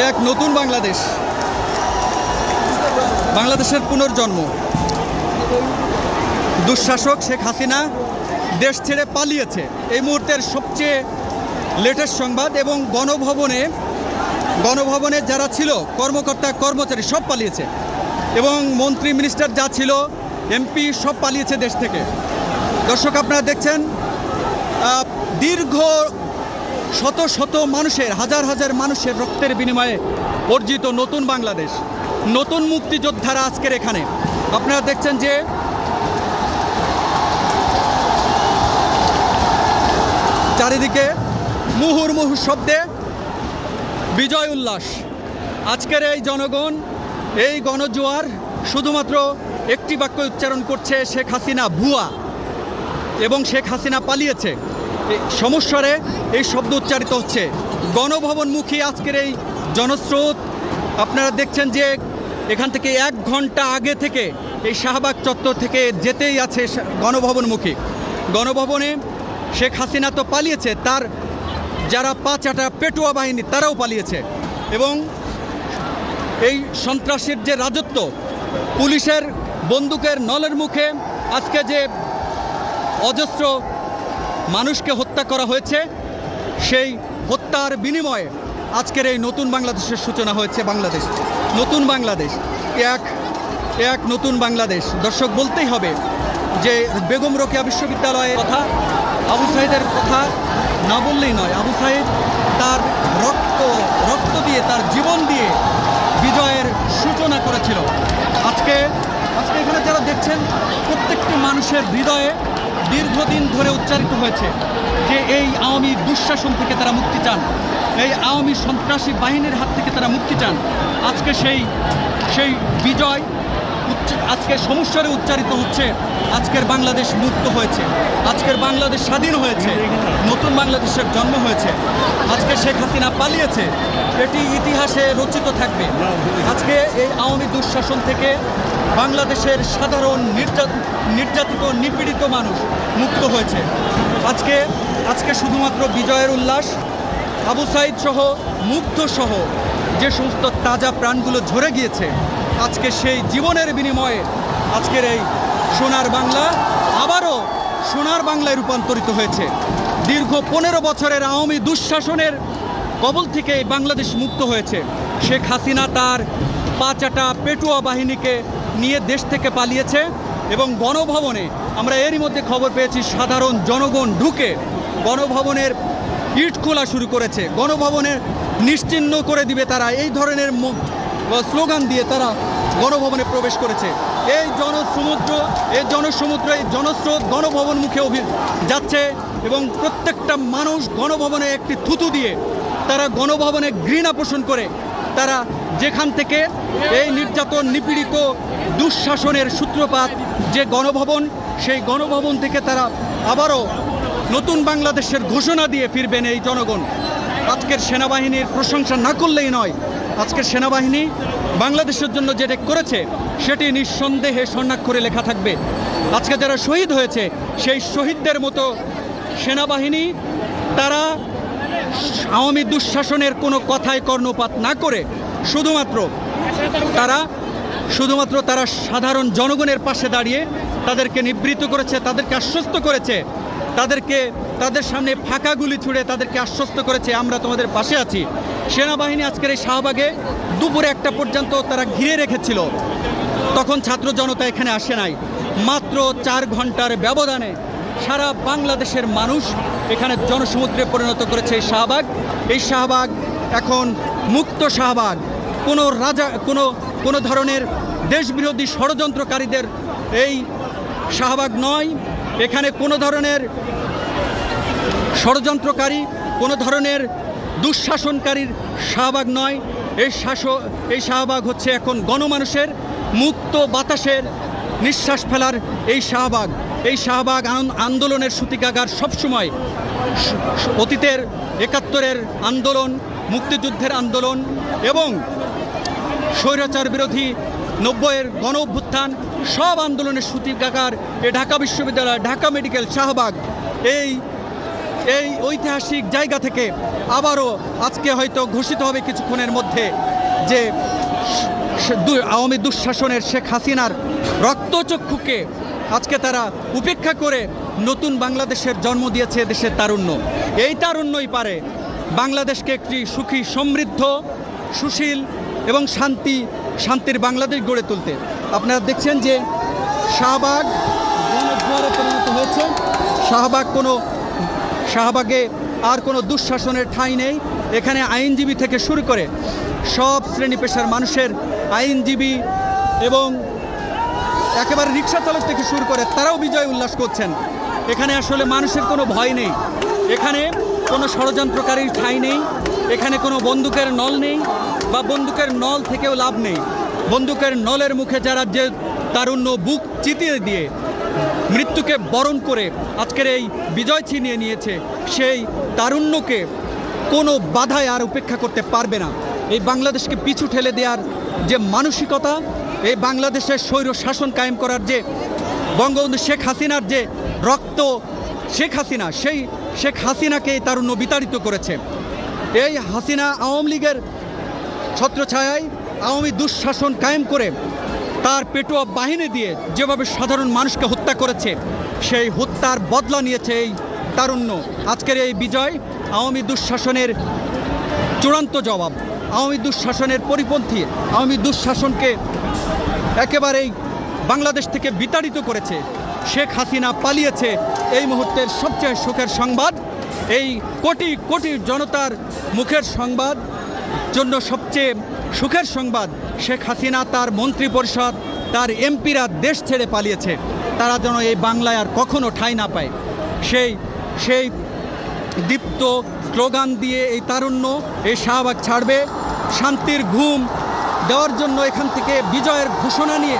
এক নতুন বাংলাদেশ। বাংলাদেশের পুনর্জন্ম। দুঃশাসক শেখ হাসিনা দেশ ছেড়ে পালিয়েছে। এই মুহূর্তের সবচেয়ে লেটেস্ট সংবাদ এবং গণভবনে গণভবনে যারা ছিল, কর্মকর্তা, কর্মচারী সব পালিয়েছে। এবং মন্ত্রী মিনিস্টার যা ছিল এমপি সব পালিয়েছে দেশ থেকে। দর্শক, আপনারা দেখছেন দীর্ঘ শত শত মানুষের, হাজার হাজার মানুষের রক্তের বিনিময়ে অর্জিত নতুন বাংলাদেশ, নতুন মুক্তিযোদ্ধারা আজকের এখানে। আপনারা দেখছেন যে চারিদিকে মুহুর্মুহু শব্দে বিজয় উল্লাস। আজকের এই জনগণ, এই গণজোয়ার শুধুমাত্র একটি বাক্য উচ্চারণ করছে শেখ হাসিনা ভুয়া এবং শেখ হাসিনা পালিয়েছে। সমস্যারে এই শব্দ উচ্চারিত হচ্ছে। গণভবনমুখী আজকের এই জনস্রোত, আপনারা দেখছেন যে এখান থেকে এক ঘণ্টা আগে থেকে এই শাহবাগ চত্বর থেকে যেতেই আছে গণভবনমুখী। গণভবনে শেখ হাসিনা তো পালিয়েছে, তার যারা পাঁচাটা পেটুয়া বাহিনী, তারাও পালিয়েছে। এবং এই সন্ত্রাসের যে রাজত্ব, পুলিশের বন্দুকের নলের মুখে আজকে যে অজস্র মানুষকে হত্যা করা হয়েছে। সেই হত্যার বিনিময়ে আজকের এই নতুন বাংলাদেশের সূচনা হয়েছে বাংলাদেশ। নতুন বাংলাদেশ। এক এক নতুন বাংলাদেশ। দর্শক, বলতেই হবে যে বেগম রোকেয়া বিশ্ববিদ্যালয়ের কথা, আবু সাইদের কথা না বললেই নয়। আবু সাইদ তার রক্ত রক্ত দিয়ে, তার জীবন দিয়ে বিজয়ের সূচনা করেছিল। আজকে আজকে এখানে যারা দেখছেন, প্রত্যেকটি মানুষের হৃদয়ে দীর্ঘদিন ধরে উচ্চারিত হয়েছে যে এই আওয়ামী দুঃশাসন থেকে তারা মুক্তি চান, এই আওয়ামী সন্ত্রাসী বাহিনীর হাত থেকে তারা মুক্তি চান। আজকে সেই সেই বিজয় আজকে সমস্যারে উচ্চারিত হচ্ছে, আজকের বাংলাদেশ মুক্ত হয়েছে, আজকের বাংলাদেশ স্বাধীন হয়েছে, নতুন বাংলাদেশের জন্ম হয়েছে, আজকে শেখ হাসিনা পালিয়েছে, এটি ইতিহাসে রচিত থাকবে। আজকে এই আওয়ামী দুঃশাসন থেকে বাংলাদেশের সাধারণ নির্যাত নির্যাতিত, নিপীড়িত মানুষ মুক্ত হয়েছে। আজকে আজকে শুধুমাত্র বিজয়ের উল্লাস, আবু সাইদ সহ মুগ্ধ সহ যে সমস্ত তাজা প্রাণগুলো ঝরে গিয়েছে, আজকে সেই জীবনের বিনিময়ে আজকের এই সোনার বাংলা আবারও সোনার বাংলায় রূপান্তরিত হয়েছে। দীর্ঘ পনেরো বছরের আওয়ামী দুঃশাসনের কবল থেকে বাংলাদেশ মুক্ত হয়েছে। শেখ হাসিনা তার পাঁচাটা পেটুয়া বাহিনীকে নিয়ে দেশ থেকে পালিয়েছে এবং গণভবনে আমরা এরই মধ্যে খবর পেয়েছি, সাধারণ জনগণ ঢুকে গণভবনের ইট খোলা শুরু করেছে। গণভবনের নিশ্চিহ্ন করে দিবে তারা। এই ধরনের স্লোগান দিয়ে তারা গণভবনে প্রবেশ করেছে। এই জনসমুদ্র এই জনসমুদ্র, এই জনস্রোত গণভবন মুখে অভি যাচ্ছে এবং প্রত্যেকটা মানুষ গণভবনে একটি থুতু দিয়ে তারা গণভবনে ঘৃণা পোষণ করে। তারা যেখান থেকে এই নির্যাতন, নিপীড়িত, দুঃশাসনের সূত্রপাত যে গণভবন, সেই গণভবন থেকে তারা আবারও নতুন বাংলাদেশের ঘোষণা দিয়ে ফিরবেন এই জনগণ। আজকের সেনাবাহিনীর প্রশংসা না করলেই নয়। আজকের সেনাবাহিনী বাংলাদেশের জন্য যেটা করেছে, সেটি নিঃসন্দেহে স্বর্ণাক্ষরে লেখা থাকবে। আজকে যারা শহীদ হয়েছে, সেই শহীদদের মতো সেনাবাহিনী, তারা আওয়ামী দুঃশাসনের কোনো কথায় কর্ণপাত না করে শুধুমাত্র তারা শুধুমাত্র তারা সাধারণ জনগণের পাশে দাঁড়িয়ে তাদেরকে নিবৃত্ত করেছে, তাদেরকে আশ্বস্ত করেছে তাদেরকে, তাদের সামনে ফাঁকা গুলি ছুড়ে তাদেরকে আশ্বস্ত করেছে, আমরা তোমাদের পাশে আছি। সেনাবাহিনী আজকের এই শাহবাগে দুপুরে একটা পর্যন্ত তারা ঘিরে রেখেছিল। তখন ছাত্র জনতা এখানে আসে নাই। মাত্র চার ঘণ্টার ব্যবধানে সারা বাংলাদেশের মানুষ এখানে জনসমুদ্রে পরিণত করেছে এই শাহবাগ। এই শাহবাগ এখন মুক্ত শাহবাগ। কোনো রাজা, কোনো কোনো ধরনের দেশবিরোধী ষড়যন্ত্রকারীদের এই শাহবাগ নয়। এখানে কোনো ধরনের ষড়যন্ত্রকারী, কোনো ধরনের দুঃশাসনকারীর শাহবাগ নয়। এই শাস এই শাহবাগ হচ্ছে এখন গণমানুষের মুক্ত বাতাসের নিঃশ্বাস ফেলার এই শাহবাগ। এই শাহবাগ আন- আন্দোলনের সূতিকাগার সবসময় অতীতের একাত্তরের আন্দোলন, মুক্তিযুদ্ধের আন্দোলন এবং স্বৈরাচার বিরোধী নব্বইয়ের গণ অভ্যুত্থান, সব আন্দোলনের সূতিকাগার এ ঢাকা বিশ্ববিদ্যালয়, ঢাকা মেডিকেল শাহবাগ। এই এই ঐতিহাসিক জায়গা থেকে আবারও আজকে হয়তো ঘোষিত হবে কিছুক্ষণের মধ্যে যে আওয়ামী দুঃশাসনের শেখ হাসিনার রক্তচক্ষুকে আজকে তারা উপেক্ষা করে নতুন বাংলাদেশের জন্ম দিয়েছে দেশের তারুণ্য। এই তারুণ্যই পারে বাংলাদেশকে একটি সুখী সমৃদ্ধ, সুশীল এবং শান্তি শান্তির বাংলাদেশ গড়ে তুলতে। আপনারা দেখছেন যে শাহবাগ গণজোয়ারে পরিণত হয়েছে। শাহবাগ কোনো, শাহবাগে আর কোনো দুঃশাসনের ঠাঁই নেই। এখানে আইনজীবী থেকে শুরু করে সব শ্রেণি পেশার মানুষের আইনজীবী এবং একেবারে রিক্সা চালক থেকে শুরু করে তারাও বিজয় উল্লাস করছেন। এখানে আসলে মানুষের কোনো ভয় নেই। এখানে কোনো ষড়যন্ত্রকারীর ঠাঁই নেই। এখানে কোনো বন্দুকের নল নেই। বা বন্দুকের নল থেকেও লাভ নেই। বন্দুকের নলের মুখে যারা যে তারুণ্য বুক চিতিয়ে দিয়ে মৃত্যুকে বরণ করে আজকের এই বিজয় ছিনিয়ে নিয়েছে, সেই তারুণ্যকে কোনো বাধায় আর উপেক্ষা করতে পারবে না। এই বাংলাদেশকে পিছু ঠেলে দেওয়ার যে মানসিকতা, এই বাংলাদেশের স্বৈর শাসন কায়েম করার যে বঙ্গবন্ধু শেখ হাসিনার যে রক্ত শেখ হাসিনা, সেই শেখ হাসিনাকে এই তারুণ্য বিতাড়িত করেছে। এই হাসিনা আওয়ামী লীগের ছত্রছায়ায় আওয়ামী দুঃশাসন কায়েম করে তার পেটোয়া বাহিনী দিয়ে যেভাবে সাধারণ মানুষকে হত্যা করেছে, সেই হত্যার বদলা নিয়েছে এই তারুণ্য। আজকের এই বিজয় আওয়ামী দুঃশাসনের চূড়ান্ত জবাব। আওয়ামী দুঃশাসনের পরিপন্থী আওয়ামী দুঃশাসনকে একেবারেই বাংলাদেশ থেকে বিতাড়িত করেছে। শেখ হাসিনা পালিয়েছে এই মুহূর্তের সবচেয়ে সুখের সংবাদ, এই কোটি কোটি জনতার মুখের সংবাদ। জন্য সবচেয়ে সুখের সংবাদ, শেখ হাসিনা তার মন্ত্রী পরিষদ তার এমপিরা দেশ ছেড়ে পালিয়েছে। তারা যেন এই বাংলায় আর কখনো ঠাঁই না পায়। সেই সেই দীপ্ত স্লোগান দিয়ে এই তারুণ্য, এই শাহবাগ ছাড়বে, শান্তির ঘুম দেওয়ার জন্য এখান থেকে বিজয়ের ঘোষণা নিয়ে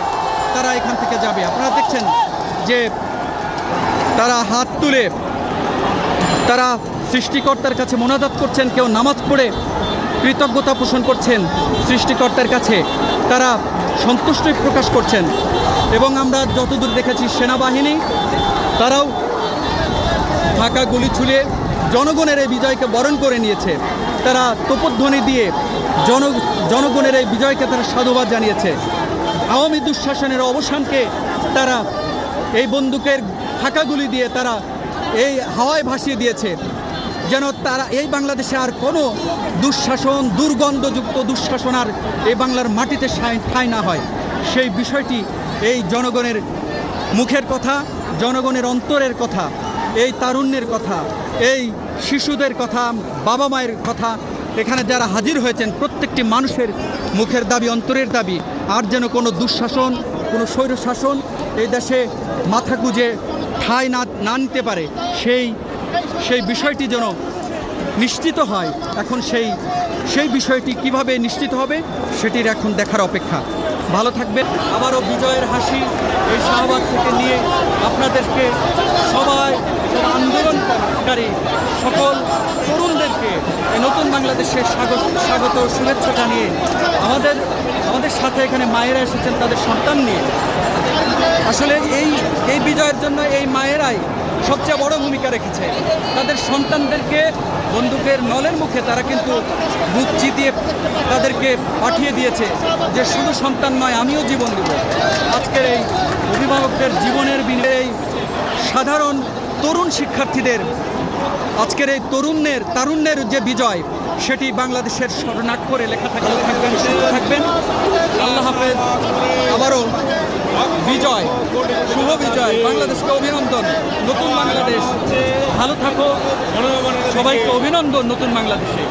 তারা এখান থেকে যাবে। আপনারা দেখছেন যে তারা হাত তুলে তারা সৃষ্টিকর্তার কাছে মোনাজাত করছেন, কেউ নামাজ পড়ে কৃতজ্ঞতা পোষণ করছেন সৃষ্টিকর্তার কাছে। তারা সন্তুষ্টি প্রকাশ করছেন। এবং আমরা যতদূর দেখেছি সেনাবাহিনী, তারাও ফাঁকা গুলি ছুলে জনগণের এই বিজয়কে বরণ করে নিয়েছে। তারা তোপধ্বনি দিয়ে জন, জনগণের এই বিজয়কে তারা সাধুবাদ জানিয়েছে। আওয়ামী দুঃশাসনের অবসানকে তারা এই বন্দুকের ফাঁকা গুলি দিয়ে তারা এই হাওয়ায় ভাসিয়ে দিয়েছে। যেন তারা এই বাংলাদেশে আর কোনো দুঃশাসন, দুর্গন্ধযুক্ত দুঃশাসন আর এই বাংলার মাটিতে ঠাঁই না হয়। সেই বিষয়টি এই জনগণের মুখের কথা, জনগণের অন্তরের কথা, এই তারুণ্যের কথা, এই শিশুদের কথা, বাবা মায়ের কথা এখানে যারা হাজির হয়েছেন, প্রত্যেকটি মানুষের মুখের দাবি, অন্তরের দাবি, আর যেন কোনো দুঃশাসন, কোনো স্বৈরশাসন এই দেশে মাথা গুজে ঠাঁই না না নিতে পারে, সেই সেই বিষয়টি যেন নিশ্চিত হয়। এখন সেই সেই বিষয়টি কীভাবে নিশ্চিত হবে সেটির এখন দেখার অপেক্ষা। ভালো থাকবেন। আবারও বিজয়ের হাসি এই শাহবাগ থেকে নিয়ে আপনাদেরকে সবাই সব আন্দোলনকারী, সকল তরুণদেরকে এই নতুন বাংলাদেশের স্বাগত স্বাগত শুভেচ্ছা জানিয়ে আমাদের আমাদের সাথে এখানে মায়েরা এসেছেন তাদের সন্তান নিয়ে। আসলে এই এই বিজয়ের জন্য এই মায়েরাই সবচেয়ে বড় ভূমিকা রেখেছে। তাদের সন্তানদেরকে বন্দুকের নলের মুখে তারা কিন্তু বুক চিতিয়ে তাদেরকে পাঠিয়ে দিয়েছে যে শুধু সন্তান নয়, আমিও জীবন দেব। আজকের এই অভিভাবকদের জীবনের বিনিময়ে সাধারণ তরুণ শিক্ষার্থীদের, আজকের এই তরুণের, তারুণ্যের যে বিজয় সেটি বাংলাদেশের স্মরণাক্ষরে লেখা থাকলে থাকবেন, সুস্থ থাকবেন। আল্লাহ হাফেজ। আবারও বিজয়, শুভ বিজয়। বাংলাদেশকে অভিনন্দন। নতুন বাংলাদেশ। ভালো থাকো। সবাইকে অভিনন্দন নতুন বাংলাদেশে।